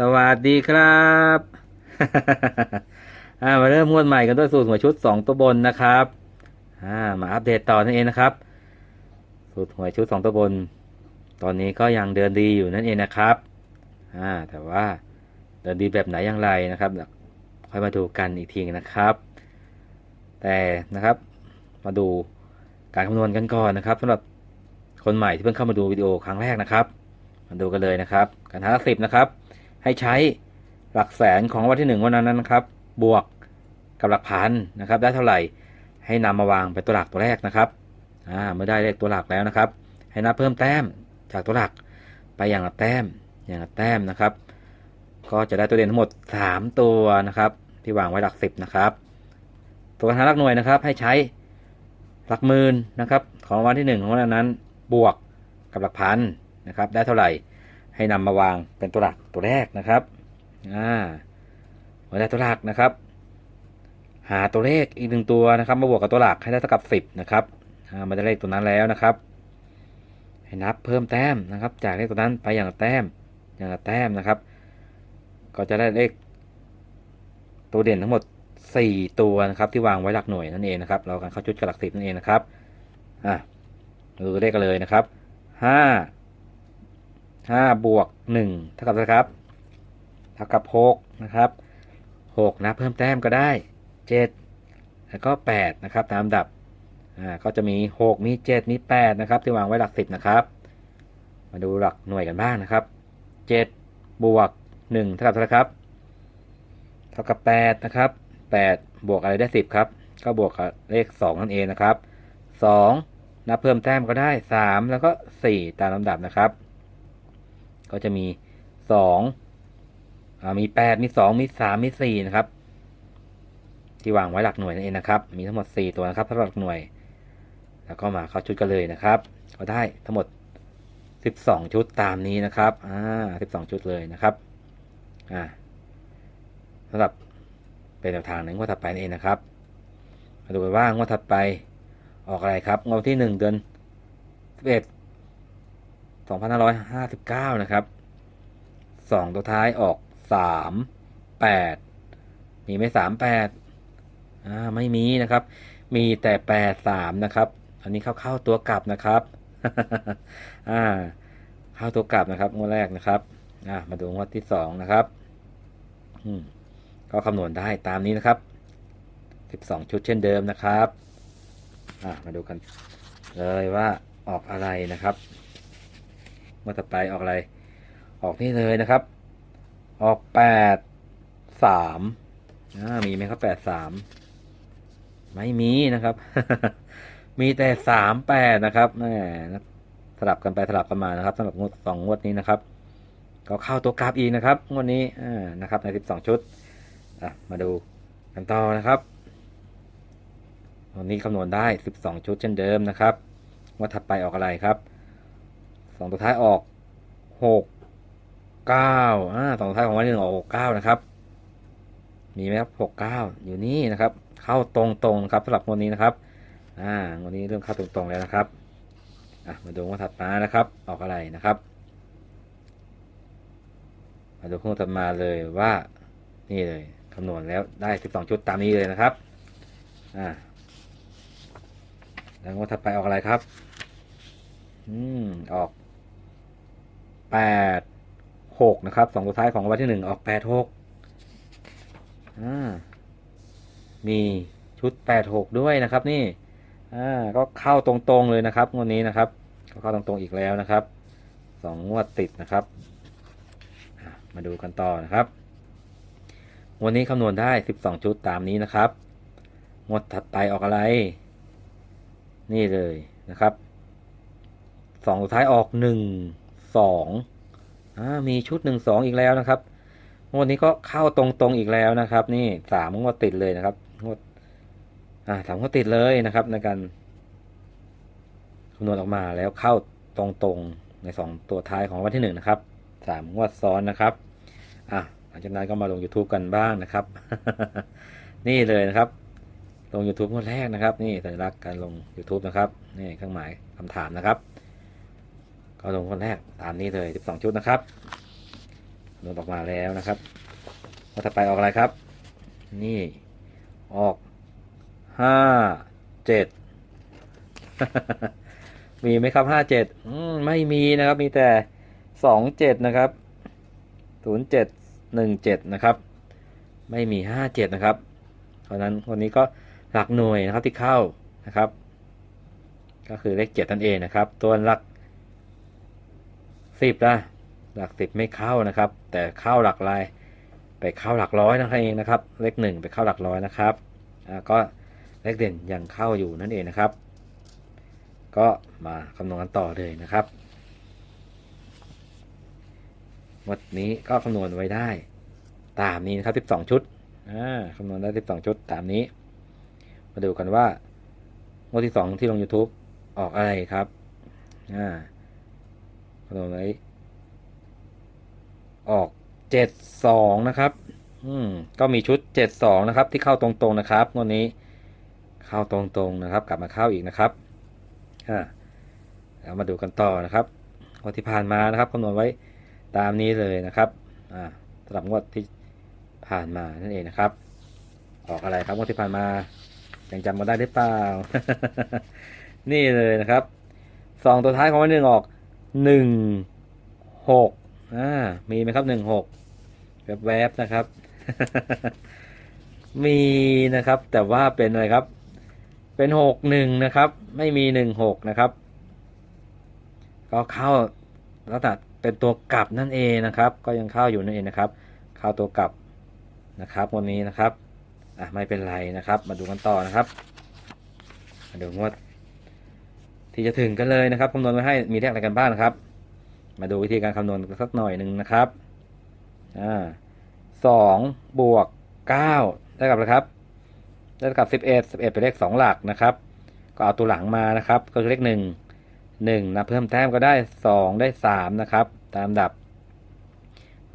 สวัสดีครับมาเริ่มงวดใหม่กันด้วยสูตรหัวชุดสองตัวบนนะครับมาอัปเดตต่อนั่นเองนะครับ สูตรหัวชุดสองตัวบน ตอนนี้ก็ยังเดินดีอยู่นั่นเองนะครับแต่ว่าเดินดีแบบไหนอย่างไรนะครับค่อยมาดูกันอีกทีนะครับ แต่นะครับมาดูการคำนวณกันก่อนนะครับสำหรับคนใหม่ที่เพิ่งเข้ามาดูวิดีโอครั้งแรกนะครับ มาดูกันเลยนะครับการหาสิบนะครับ ให้ใช้หลักแสนของวันที่หนึ่งวันนั้นนะครับ บวกกับหลักพันนะครับ ได้เท่าไหร่ให้นำมาวางเป็นตัวหลักตัวแรกนะครับอ่าเมื่อได้เลขตัวหลักแล้วนะครับ ให้นับเพิ่มแต้มจากตัวหลักไปอย่างละแต้มอย่างละแต้มนะครับ ก็จะได้ตัวเด่นทั้งหมด 3 ตัวนะครับ ที่วางไว้หลักสิบนะครับ ตัวการหาหลักหน่วยนะครับ ให้ใช้หลักหมื่นนะครับ ของวันที่หนึ่งของวันนั้นบวกกับหลักพันนะครับ ได้เท่าไหร่ ให้นำมาวางเป็นตัวหลักตัวแรกนะครับอ่าเมื่อได้ตัวหลักนะครับ หาตัวเลขอีกหนึ่งตัวนะครับ มาบวกกับตัวหลักให้ได้เท่ากับสิบนะครับอ่ามาได้เลขตัวนั้นแล้วนะครับ ให้นับเพิ่มแต้มนะครับ จากเลขตัวนั้นไปอย่างละแต้มอย่างละแต้มนะครับ ก็จะได้เลขตัวเด่นทั้งหมด 4 ตัวนะครับ ที่วางไว้หลักหน่วยนั่นเองนะครับ เราการเข้าชุดกับหลักสิบนั่นเองนะครับอะดูเลขกันเลยนะครับห้า ห้าบวกหนึ่งเท่ากับเท่าไรครับเท่ากับหกนะครับหกนะเพิ่มแต้มก็ได้เจ็ดแล้วก็แปดนะครับตามลำดับอ่าก็จะมีหกมีเจ็ดมีแปดนะครับที่วางไว้หลักสิบนะครับ มาดูหลักหน่วยกันบ้างนะครับเจ็ดบวกหนึ่งเท่ากับเท่าไหร่ครับเท่ากับแปดนะครับแปดบวกอะไรได้สิบครับก็บวกกับเลขสองนั่นเองนะครับสองนับเพิ่มแต้มก็ได้สามแล้วก็สี่ตามลำดับนะครับ ก็จะมีสองมีแปดมีสองมีสามมีสี่นะครับ ที่วางไว้หลักหน่วยนั่นเองนะครับ มีทั้งหมดสี่ตัวนะครับสำหรับหลักหน่วย แล้วก็มาเข้าชุดกันเลยนะครับ ก็ได้ทั้งหมดสิบสองชุดตามนี้นะครับอ่าสิบสองชุดเลยนะครับอ่าสำหรับเป็นแนวทางหนึ่งงวดถัดไปนั่นเองนะครับมาดูกันว่างวดถัดไปออกอะไรครับงวดวันที่หนึ่งเดือนสิบเอ็ด 2559 นะครับสองตัวท้ายออก 3 8 มีไหม38อ่าไม่มีนะครับ มีแต่ 8 3 นะครับ อันนี้เข้าเข้าตัวกลับนะครับอ่าเข้าตัวกลับนะครับงวดแรกนะครับอ่ามาดูงวดที่สองนะครับอืมก็คำนวณได้ตามนี้นะครับ 12 ชุดเช่นเดิมนะครับอ่ามาดูกันเลยว่าออกอะไรนะครับ มื่อต่อไปออกอะไร ออกนี่เลยนะครับ ออกแปดสามมีไหมครับแปดสามไม่มีนะครับ มีแต่สามแปดนะครับแหมสลับกันไปสลับกันมานะครับสำหรับงวดสองงวดนี้นะครับ ก็เข้าตัวกราฟอีกนะครับ งวดนี้อนะครับ ในสิบสองชุดมาดูกันต่อนะครับวันนี้คำนวณได้สิบสองชุดเช่นเดิมนะครับงวดถัดไปออกอะไรครับ สองตัวท้ายออกหกเก้าอ่าสองตัวท้ายของวันที่หนึ่งออกหกเก้านะครับ มีไหมครับหกเก้าอยู่นี่นะครับ เข้าตรงตรงๆครับสำหรับงวันนี้นะครับ อ่าวันนี้เริ่มเข้าตรงตรงๆแล้วนะครับ อะมาดูงวดถัดมานะครับ ออกอะไรนะครับ มาดูงวดถัดมาเลยว่า นี่เลยคำนวณแล้วได้สิบสองชุดตามนี้เลยนะครับ อ่าแล้วงวดถัดไปออกอะไรครับ อืม ออก แปดหกนะครับสองตัวท้ายของวันที่หนึ่งออกแปดหกมีชุดแปดหกด้วยนะครับ นี่อ่าก็เข้าตรงๆเลยนะครับงวดนี้นะครับก็เข้าตรงๆอีกแล้วนะครับสองงวดติดนะครับมาดูกันต่อนะครับงวันนี้คำนวณได้สิบสองชุดตามนี้นะครับ งวดถัดไปออกอะไร นี่เลยนะครับสองสุดท้ายออกหนึ่ง สองมีชุดหนึ่งสองอีกแล้วนะครับงวดนี้ก็เข้าตรงๆอีกแล้วนะครับ นี่สามงวดติดเลยนะครับงวดอ่าสามงวดติดเลยนะครับ ในการคำนวณออกมาแล้วเข้าตรงๆในสองตัวท้ายของวันที่หนึ่งนะครับสามงวดซ้อนนะครับอะหลังจากนั้นก็มาลง YouTube กันบ้างนะครับ นี่เลยนะครับ ลง YouTube งวดแรกนะครับ นี่สัญลักษณ์การลง YouTube นะครับ นี่เครื่องหมายคำถามนะครับ ก็ลงคนแรกตามนี้เลย 12 ชุดนะครับโดนออกมาแล้วนะครับว่าถัดไปออกอะไรครับ นี่ออกห้าเจ็ดมีไหมครับห้าเจ็ดไม่มีนะครับ มีแต่สองเจ็ดนะครับศูนย์เจ็ดหนึ่งเจ็ดนะครับ ไม่มีห้าเจ็ดนะครับ เพราะฉะนั้นวันนี้ก็หลักหน่วยนะครับที่เข้านะครับ ก็คือเลขเจ็ดนั่นเองนะครับ ตัวหลัก สิบนะหลักสิบไม่เข้านะครับ แต่เข้าหลักลายไปเข้าหลักร้อยนั่นเองนะครับ เลขหนึ่งไปเข้าหลักร้อยนะครับก็เลขเด่นยังเข้าอยู่นั่นเองนะครับ ก็มาคำนวณกันต่อเลยนะครับวันนี้ก็คำนวณไว้ได้ตามนี้นะครับ 12 ชุดอ่าคำนวณได้ 12 ชุดตามนี้ มาดูกันว่างวดที่ 2 ที่ลง YouTube ออกอะไรครับอ่า คำนวณไว้ออก72นะครับ อืม ก็มีชุด72นะครับ ที่เข้าตรงๆนะครับงวดนี้ เข้าตรงๆนะครับ กลับมาเข้าอีกนะครับอ่ามาดูกันต่อนะครับงวดที่ผ่านมานะครับคำนวณไว้ตามนี้เลยนะครับอ่าสำหรับงวดที่ผ่านมานั่นเองนะครับ ออกอะไรครับงวดที่ผ่านมายังจำกันได้หรือเปล่า นี่เลยนะครับสองตัวท้ายของวันหนึ่งออก หนึ่งหกอ่ามีไหมครับหนึ่งหกแวบๆนะครับ มีนะครับ แต่ว่าเป็นอะไรครับ เป็นหกหนึ่งนะครับ ไม่มีหนึ่งหกนะครับ ก็เข้าลักษณะเป็นตัวกลับนั่นเองนะครับ ก็ยังเข้าอยู่นั่นเองนะครับ เข้าตัวกลับนะครับวันนี้นะครับอะไม่เป็นไรนะครับ มาดูกันต่อนะครับ มาดูงวด ที่จะถึงกันเลยนะครับคำนวณไว้ให้มีเลขอะไรกันบ้างนะครับ มาดูวิธีการคำนวณสักหน่อยหนึ่งนะครับอ่าสองบวกเก้าได้กับอะไรครับได้กับสิบเอ็ดสิบเอ็ดเป็นเลขสองหลักนะครับ ก็เอาตัวหลังมานะครับ ก็คือเลขหนึ่งหนึ่งนะเพิ่มแต้มก็ได้สองได้สามนะครับ ตามดับ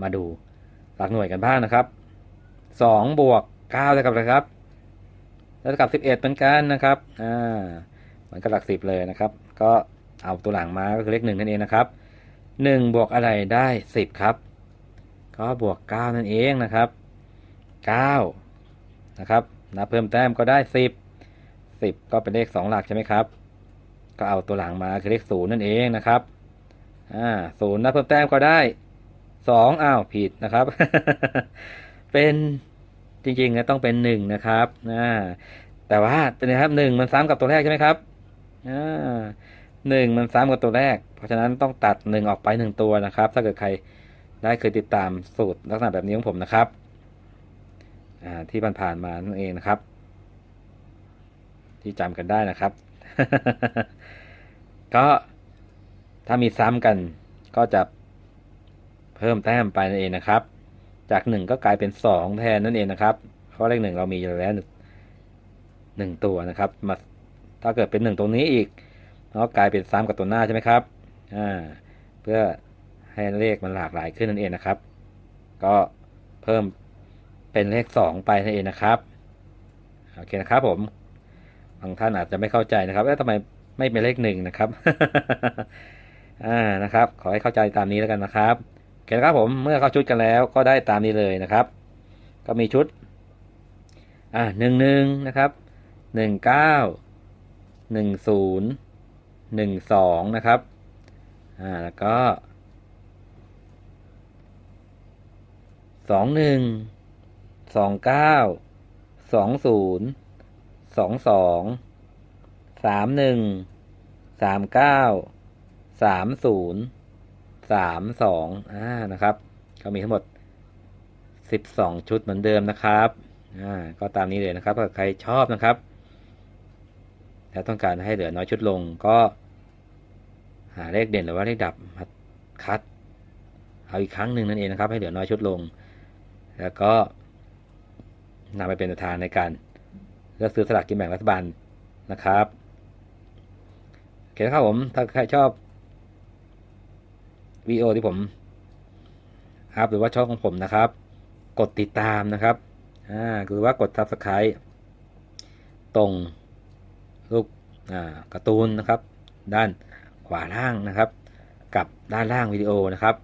มาดูหลักหน่วยกันบ้างนะครับสองบวกเก้าได้กับอะไรครับได้กับสิบเอ็ดเหมือนกันนะครับอ่า เหมือนกับหลักสิบเลยนะครับ ก็เอาตัวหลังมาก็คือเลขหนึ่งนั่นเองนะครับหนึ่งบวกอะไรได้สิบครับ ก็บวกเก้านั่นเองนะครับเก้านะครับนับเพิ่มแต้มก็ได้สิบสิบก็เป็นเลขสองหลักใช่ไหมครับ ก็เอาตัวหลังมาคือเลขศูนย์นั่นเองนะครับอ่าศูนย์นับเพิ่มแต้มก็ได้สองอ้าวผิดนะครับ เป็นจริงๆนะต้องเป็นหนึ่งนะครับอ่าแต่ว่าเป็นนะครับหนึ่งมันซ้ำกับตัวแรกใช่ไหมครับ หนึ่งมันซ้ำกับตัวแรก เพราะฉะนั้นต้องตัดหนึ่งออกไปหนึ่งตัวนะครับ ถ้าเกิดใครได้เคยติดตามสูตรลักษณะแบบนี้ของผมนะครับที่ผ่านๆมานั่นเองนะครับ ที่จำกันได้นะครับ ก็ถ้ามีซ้ำกันก็จะเพิ่มแต้มไปนั่นเองนะครับ จากหนึ่งก็กลายเป็นสองแทนนั่นเองนะครับเพราะเลขหนึ่งเรามีอยู่แล้วหนึ่งตัวนะครับ มา ถ้าเกิดเป็นหนึ่งตรงนี้อีกก็กลายเป็นซ้ำกับตัวหน้าใช่ไหมครับอ่าเพื่อให้เลขมันหลากหลายขึ้นนั่นเองนะครับ ก็เพิ่มเป็นเลขสองไปนั่นเองนะครับโอเคนะครับผมบางท่านอาจจะไม่เข้าใจนะครับแล้วทำไมไม่เป็นเลขหนึ่งนะครับอ่านะครับ ขอให้เข้าใจตามนี้แล้วกันนะครับโอเคนะครับผมเมื่อเข้าชุดกันแล้วก็ได้ตามนี้เลยนะครับ ก็มีชุดอ่าหนึ่งหนึ่งนะครับหนึ่งเก้า หนึ่งศูนย์หนึ่งสองนะครับ อ่า แล้วก็สองหนึ่งสองเก้าสองศูนย์สองสองสามหนึ่งสามเก้าสามศูนย์สามสองอ่านะครับ ก็มีทั้งหมดสิบสองชุดเหมือนเดิมนะครับ อ่า ก็ตามนี้เลยนะครับถ้าใครชอบนะครับ แล้วต้องการให้เหลือน้อยชุดลงก็หาเลขเด่นหรือว่าเลขดับมาคัด เอาอีกครั้งหนึ่งนั่นเองนะครับ ให้เหลือน้อยชุดลง แล้วก็นำไปเป็นแนวทางในการเลือกซื้อสลากกินแบ่งรัฐบาลนะครับโอเคนะครับผมถ้าใครชอบวิดีโอที่ผมอัพหรือว่าช่องของผมนะครับ กดติดตามนะครับอ่าหรือว่ากด subscribe ตรง รูปการ์ตูนนะครับ ด้านขวาล่างนะครับ กับด้านล่างวิดีโอนะครับ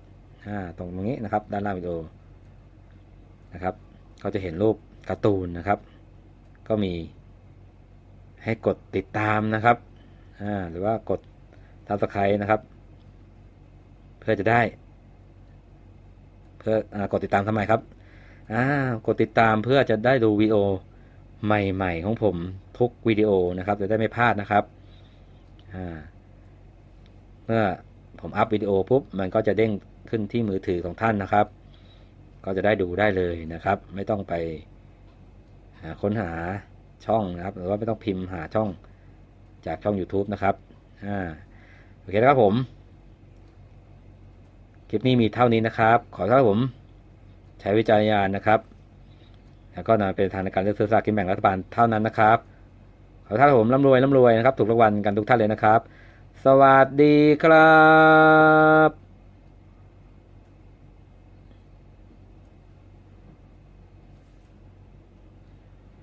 ตรงนี้นะครับ ด้านล่างวิดีโอนะครับ ก็จะเห็นรูปการ์ตูนนะครับ ก็มีให้กดติดตามนะครับหรือว่ากด subscribe นะครับ เพื่อจะได้ เพื่ออกดติดตามทำไมครับกดติดตามเพื่อจะได้ดูวิดีโอใหม่ ๆ ของผม ทุกวิดีโอนะครับจะได้ไม่พลาดนะครับเมื่อผมอัพวิดีโอปุ๊บมันก็จะเด้งขึ้นที่มือถือของท่านนะครับ ก็จะได้ดูได้เลยนะครับ ไม่ต้องไปค้นหาช่องนะครับ หรือว่าไม่ต้องพิมพ์หาช่องจากช่อง YouTube นะครับอ่าโอเคนะครับผม คลิปนี้มีเท่านี้นะครับ ขอให้ผมใช้วิจารณญาณนะครับ แล้วก็นำเป็นทางในการเลือกซื้อสลากกินแบ่งรัฐบาลเท่านั้นนะครับ ขอาท่านผมร่ำรวยร่ำรวยนะครับ ถูกรางวัลกันทุกท่านเลยนะครับ สวัสดีครับ